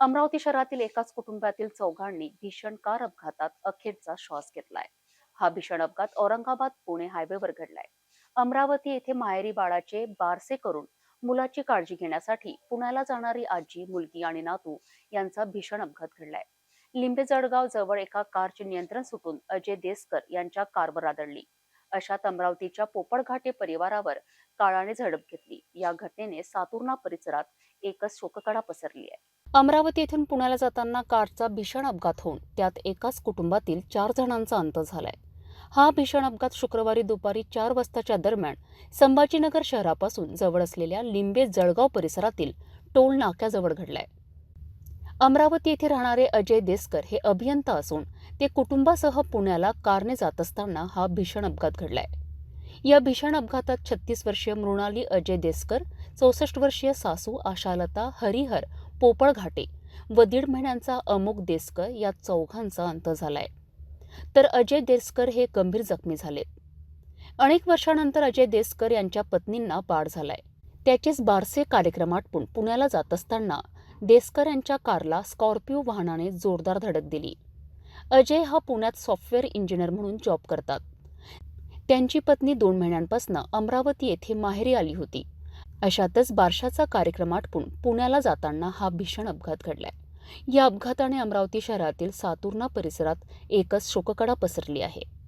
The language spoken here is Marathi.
अमरावती शहरातील एकाच कुटुंबातील चौघांनी भीषण कार अपघातात अखेरचा श्वास घेतलाय. हा भीषण अपघात औरंगाबाद पुणे हायवेवर घडलाय. अमरावती येथे माहेरी बाळाचे बारसे करून मुलाची काळजी घेण्यासाठी पुण्याला जाणारी आजी मुलगी आणि नातू यांचा भीषण अपघात घडलाय. लिंबे जळगाव जवळ एका कारचे नियंत्रण सुटून अजय देसकर यांच्या कारवर आदळली. अशात अमरावतीच्या पोपडघाटे परिवारावर काळाने झडप घेतली. या घटनेने सातुर्णा परिसरात एकच शोककडा पसरली आहे. अमरावती येथून पुण्याला जाताना कारचा भीषण अपघात होऊन त्यात एकाच कुटुंबातील चार जणांचा अंत झालाय. हा भीषण अपघात शुक्रवारी दुपारी चार वाजताच्या दरम्यान संभाजीनगर शहरापासून जवळ असलेल्या लिंबे जळगाव परिसरातील टोल नाक्याजवळ घडलाय. अमरावती येथे राहणारे अजय देसकर हे अभियंता असून ते कुटुंबासह पुण्याला कारने जात असताना हा भीषण अपघात घडलाय. या भीषण अपघातात छत्तीस वर्षीय मृणाली अजय देसकर चौसष्ट वर्षीय सासू आशालता हरिहर पोपळ घाटे व दीड महिन्यांचा अमुक देसकर या चौघांचा अंत झालाय. तर अजय देसकर हे गंभीर जखमी झालेत अनेक वर्षानंतर अजय देसकर यांच्या पत्नींना बाळ झालाय. त्याचेच बारसे कार्यक्रम आटपून पुण्याला जात असताना देसकर यांच्या कारला स्कॉर्पिओ वाहनाने जोरदार धडक दिली. अजय हा पुण्यात सॉफ्टवेअर इंजिनियर म्हणून जॉब करतात. त्यांची पत्नी दोन महिन्यांपासून अमरावती येथे माहेरी आली होती. अशातच बारशाचा कार्यक्रम आटपून पुण्याला जाताना हा भीषण अपघात घडलाय. या अपघाताने अमरावती शहरातील सातुर्णा परिसरात एकच शोककडा पसरली आहे.